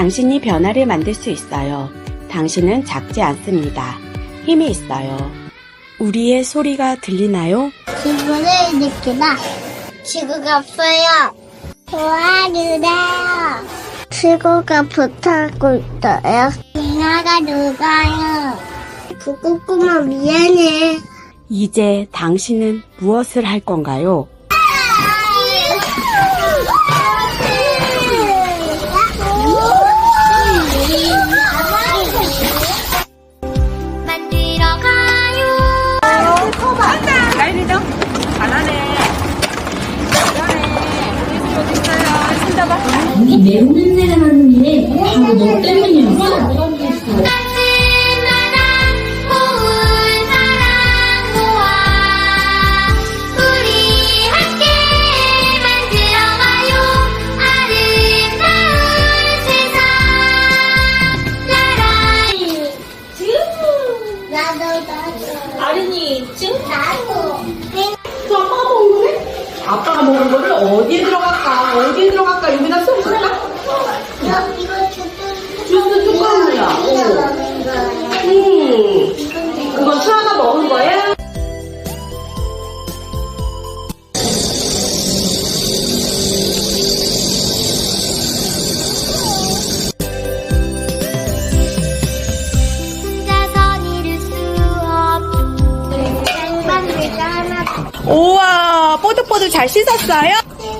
당신이 변화를 만들 수 있어요. 당신은 작지 않습니다. 힘이 있어요. 우리의 소리가 들리나요? 기분을 느끼다. 지구가 아파요. 도와주세요. 지구가 불타고 있어요. 누나가 누가요. 북극구멍 미안해. 이제 당신은 무엇을 할 건가요? 바로 너 때문이었어. 아린이 지금 나도 아빠가 먹은 거네? 아빠가 먹은 거를 어디에 들어갈까? 어디에 들어갈까? 여기다 쏙쏠까 우와, 뽀득뽀득 잘 씻었어요? 네.